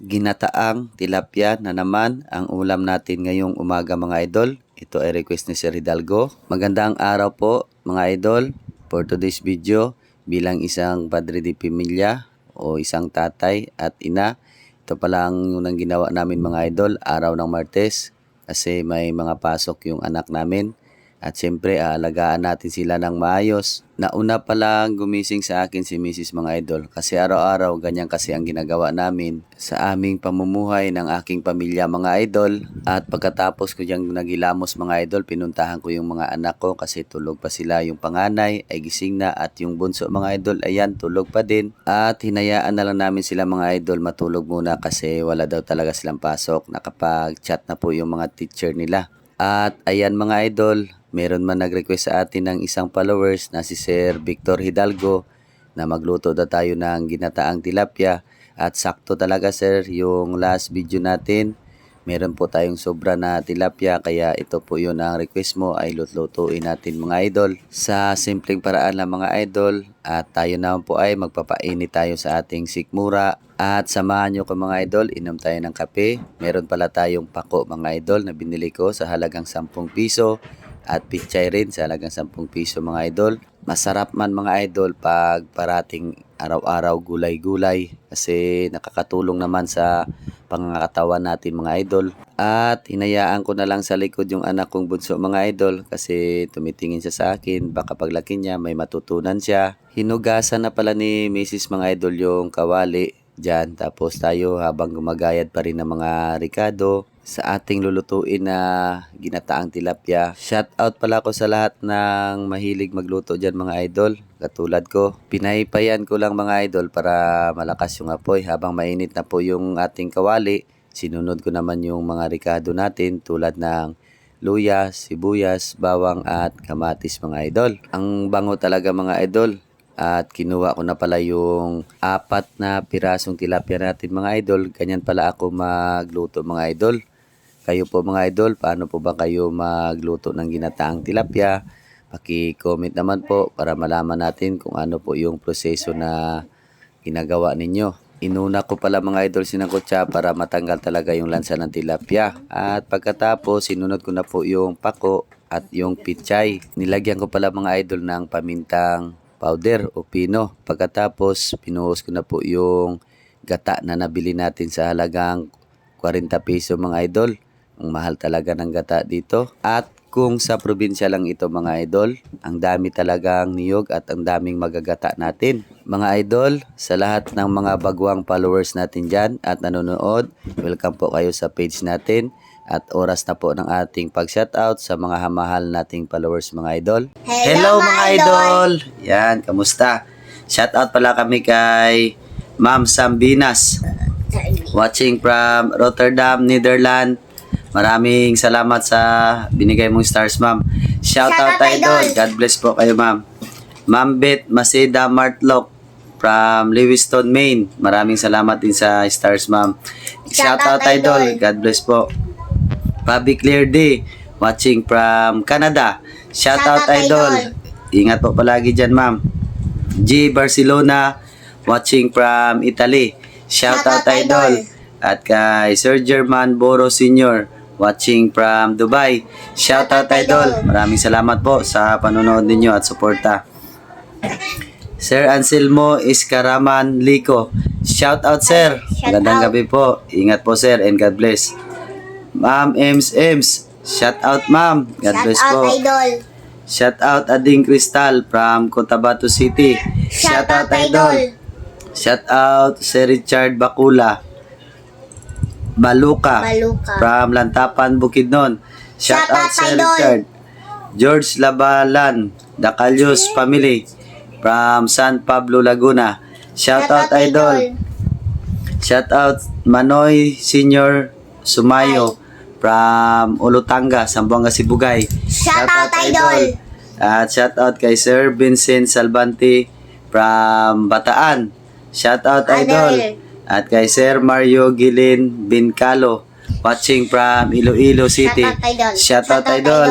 Ginataang tilapia na naman ang ulam natin ngayong umaga mga idol. Ito ay request ni Sir Hidalgo. Magandang araw po mga idol. For today's video, bilang isang padre de pamilya o isang tatay at ina, ito pala ang unang ginawa namin mga idol, araw ng Martes. Kasi may mga pasok yung anak namin. At siyempre, aalagaan natin sila ng maayos. Nauna pa lang gumising sa akin si Mrs. mga idol. Kasi araw-araw, ganyan kasi ang ginagawa namin sa aming pamumuhay ng aking pamilya mga idol. At pagkatapos ko diyang nagilamos mga idol, pinuntahan ko yung mga anak ko kasi tulog pa sila. Yung panganay ay gising na at yung bunso mga idol, ayan, tulog pa din. At hinayaan na lang namin sila mga idol matulog muna kasi wala daw talaga silang pasok. Nakapag-chat na po yung mga teacher nila. At ayan mga idol, meron man nag-request sa atin ng isang followers na si Sir Victor Hidalgo na magluto daw tayo ng ginataang tilapia. At sakto talaga sir, yung last video natin, meron po tayong sobra na tilapia kaya ito po yun ang request mo ay lutlutuin natin mga idol sa simpleng paraan lang mga idol at tayo naman po ay magpapainit tayo sa ating sikmura at samahan nyo ko mga idol, inom tayo ng kape. Meron pala tayong pako mga idol na binili ko sa halagang 10 piso at pichay rin sa halagang 10 piso mga idol. Masarap man mga idol pag parating araw-araw gulay-gulay kasi nakakatulong naman sa pangangakatawan natin mga idol. At hinayaan ko na lang sa likod yung anak kong bunso mga idol kasi tumitingin siya sa akin baka paglaki niya may matutunan siya. Hinugasan na pala ni Mrs. mga idol yung kawali dyan. Tapos tayo habang gumagayad pa rin ng mga ricado sa ating lulutuin na ginataang tilapia. Shout out pala ko sa lahat ng mahilig magluto dyan mga idol. Katulad ko, pinaypayan ko lang mga idol para malakas yung apoy habang mainit na po yung ating kawali. Sinunod ko naman yung mga ricado natin tulad ng luya, sibuyas, bawang at kamatis mga idol. Ang bango talaga mga idol. At kinuha ko na pala yung apat na pirasong tilapia natin mga idol. Ganyan pala ako magluto mga idol. Kayo po mga idol, paano po ba kayo magluto ng ginataang tilapia? Paki-comment naman po para malaman natin kung ano po yung proseso na ginagawa ninyo. Inuna ko pala mga idol sinangkotsa para matanggal talaga yung lansa ng tilapia. At pagkatapos, sinunod ko na po yung pako at yung pichay. Nilagyan ko pala mga idol ng pamintang powder o pino. Pagkatapos, pinuhos ko na po yung gata na nabili natin sa halagang 40 piso mga idol. Ang mahal talaga ng gata dito. At kung sa probinsya lang ito mga idol, ang dami talagang niyog at ang daming magagata natin. Mga idol, sa lahat ng mga bagwang followers natin dyan at nanonood, welcome po kayo sa page natin. At oras na po ng ating pag-shoutout sa mga hamahal nating followers mga idol. Hello, mga idol! Yan, kamusta? Shoutout pala kami kay Ma'am Sambinas. Watching from Rotterdam, Netherlands. Maraming salamat sa binigay mong stars, ma'am. Shout out, Shout out, idol. idol. God bless po kayo, ma'am. Ma'am Beth Maseda Martlock from Lewiston, Maine. Maraming salamat din sa stars, ma'am. Shout, Shout out, out, idol. idol. God bless po. Bobby Clear Day, watching from Canada. Shout, Shout out, out, idol. idol. Ingat po palagi dyan, ma'am. G Barcelona, watching from Italy. Shout, Shout out, out, idol. idol. At kay Sir German Boro Sr., watching from Dubai. Shout, out, Shout idol. Maraming salamat po sa panonood ninyo at suporta. Sir Anselmo Iskaraman Lico. Shout out, sir. Shout Magandang gabi po. Ingat po, sir, and God bless. Ma'am Ems Ems. Shout out, ma'am. God Shout bless out, po. idol. Shout out Ading Crystal from Cotabato City. Shout out, idol. Shout out Sir Richard Bakula. Baluka. Baluka. From Lantapan, Bukidnon. Shout, Shout out, out, Sir. Richard. George Labalan. Dacalyos Family. From San Pablo, Laguna. Shout, out, idol. Shout out Manoy Senior Sumayo from Olutanga, Zamboanga, Sibugay. Shout out, idol. At shout out kay Sir Vincent Salvante from Bataan. Shout out idol. Idol. At kay Sir Mario Gilin Bincalo watching from Iloilo City. Shout out, idol. Shout out, idol.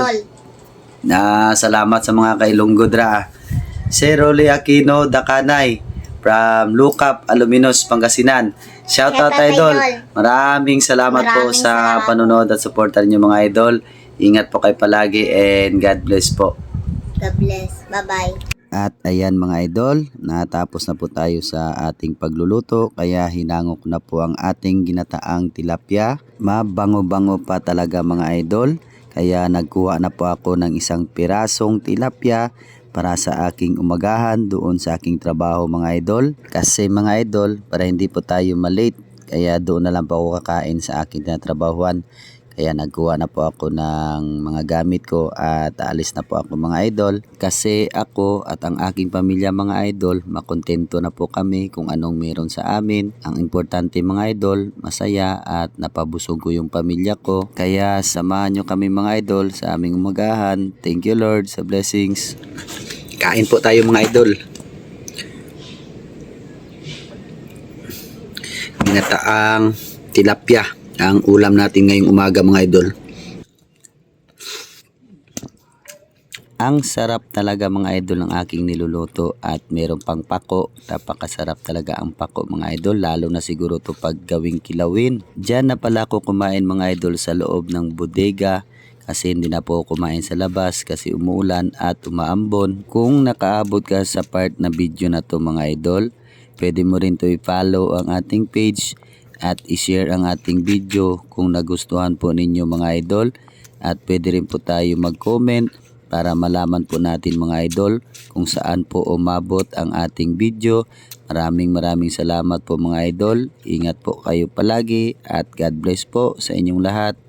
Na salamat sa mga kay Lungodra. Sir Rolly Aquino Dakanay from Lukap, Aluminos, Pangasinan. Shoutout Shoutout, idol. Maraming salamat po Maraming sa salamat. panonood at suporta niyo mga idol. Ingat po kayo palagi and God bless po. God bless. Bye-bye. At ayan mga idol, natapos na po tayo sa ating pagluluto kaya hinangok na po ang ating ginataang tilapia. Mabango-bango pa talaga mga idol. Kaya nagkuha na po ako ng isang pirasong tilapia para sa aking umagahan doon sa aking trabaho mga idol. Kasi mga idol, para hindi po tayo malate, kaya doon na lang po ako kakain sa aking tinatrabahuan. Kaya nagkuha na po ako ng mga gamit ko at aalis na po ako mga idol. Kasi ako at ang aking pamilya mga idol, makontento na po kami kung anong meron sa amin. Ang importante mga idol, masaya at napabusog ko yung pamilya ko. Kaya samahan nyo kami mga idol sa aming umagahan. Thank you Lord sa blessings. Kain po tayo mga idol. Ginataang tilapia ang ulam natin ngayong umaga mga idol. Ang sarap talaga mga idol ng aking niluluto at meron pang pako. Napakasarap talaga ang pako mga idol lalo na siguro to pag gawing kilawin. Diyan na pala ako kumain mga idol sa loob ng bodega kasi hindi na po kumain sa labas kasi umuulan at umaambon. Kung nakaabot ka sa part na video na to mga idol, pwede mo rin to i-follow ang ating page at i-share ang ating video kung nagustuhan po ninyo mga idol at pwede rin po tayo mag-comment para malaman po natin mga idol kung saan po umabot ang ating video. Maraming maraming salamat po mga idol. Ingat po kayo palagi at God bless po sa inyong lahat.